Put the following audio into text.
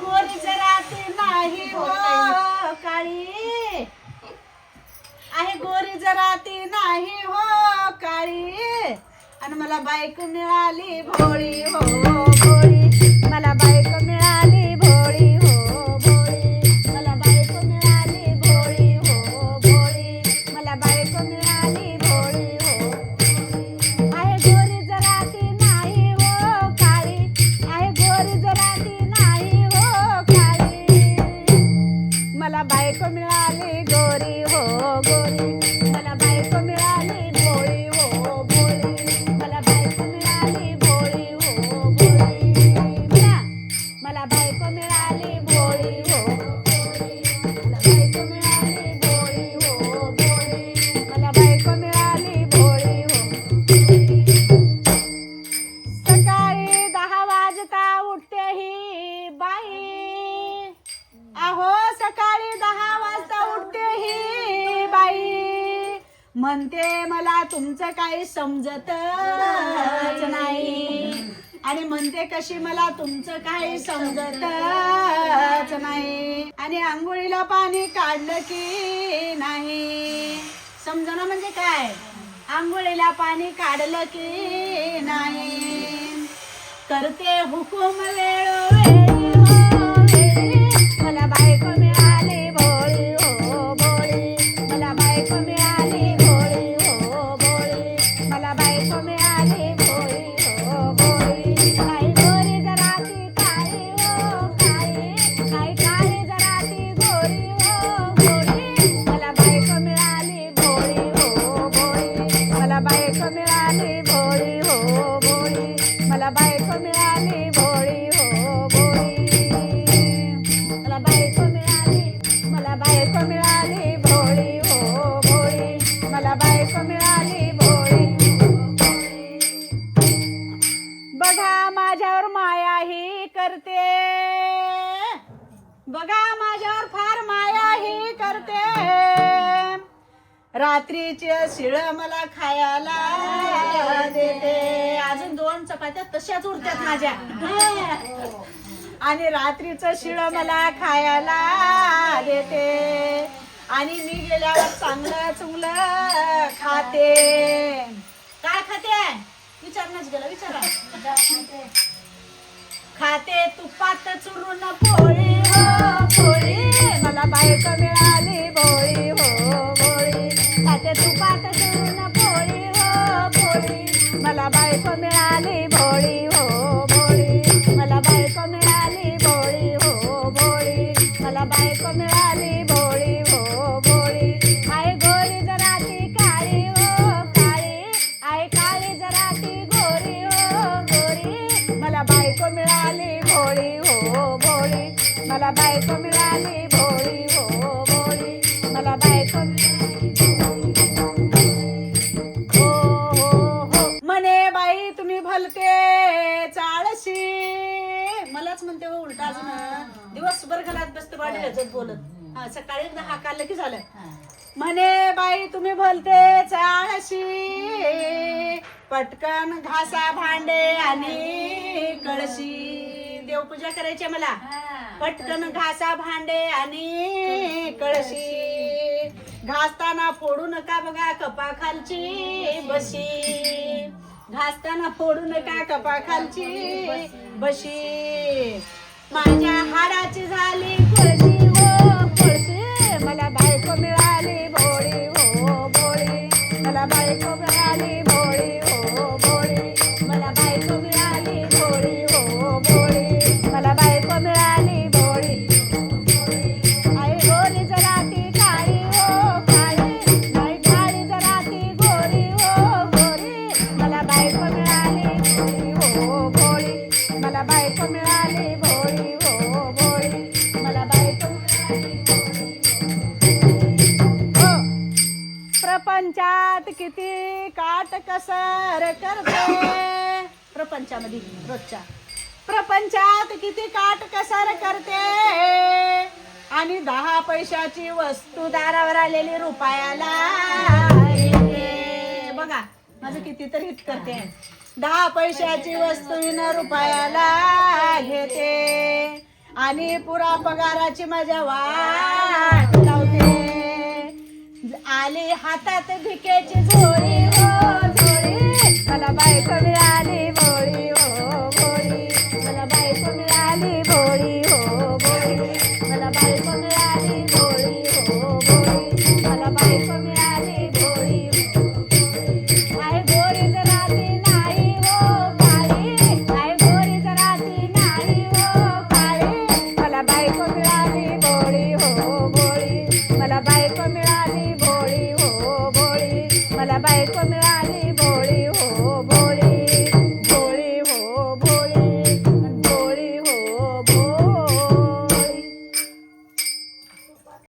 गोरी जरा नाही हो काळी. आहे गोरी जरा ती नाही हो काळी. आणि मला बायको मिळाली भोळी हो भोळी मला बायको बायको मिळाली म्हणते मला तुमचं काही समजत नाही. आणि म्हणते कशी मला तुमचं काही समजत. नाही. आणि आंघोळीला पाणी काढलं की नाही. समजणं म्हणजे काय? आंघोळीला पाणी काढलं की नाही. करते हुकुम वेळोवेळी. बघा माझ्यावर फार माया ही करते. रात्रीचे शिळ मला खायला देते. अजून दोन चपात्या तशाच उरत्यात माझ्या. आणि रात्रीचं शिळ मला खायला देते. आणि मी गेल्यावर चांगलं चुंगलं खाते. काय खाते? विचारणच गेलं विचारा. खाते तुपात चुरून पोळी हो पोळी. मला बायक मिळाली भोळी हो भोळी. खाते तुपात चुरून पोळी हो पोळी. मला बायक मिळाली बायको मिळाली भोळी हो भोळी. मला बायको मिळाली हो हो हो. म्हणे बाई तुम्ही भलते चाळशी. मलाच म्हणते हो उलटा अजून दिवसभर घरात बसते बाडी रजत बोलत. हा सकाळी एकदा की झालं. म्हणे बाई तुम्ही भलते चाळशी. पटकन घासा भांडे आणि कळशी. देवपूजा करायची मला. पटकन घासा भांडे आणि कळशी. घासताना फोडू नका बघा कपा खालची बशी. घासताना फोडू नका कपा खालची बशी. माझ्या हाडाची प्रपंचात किती काट कसर करते? प्रपंचामध्ये रोजच्या. प्रपंचात किती काट कसर करते? आणि दहा पैशाची वस्तू दारावर आलेली रुपयाला बघा माझं कितीतरी हिट करते. दहा पैशाची वस्तू न रुपयाला घेते. आणि पुरा पगाराची माझ्या वाट लावते. आली हातात भिकेची झोळी हो झोळी. मला बायको मिळाली আড়ালে বড়ে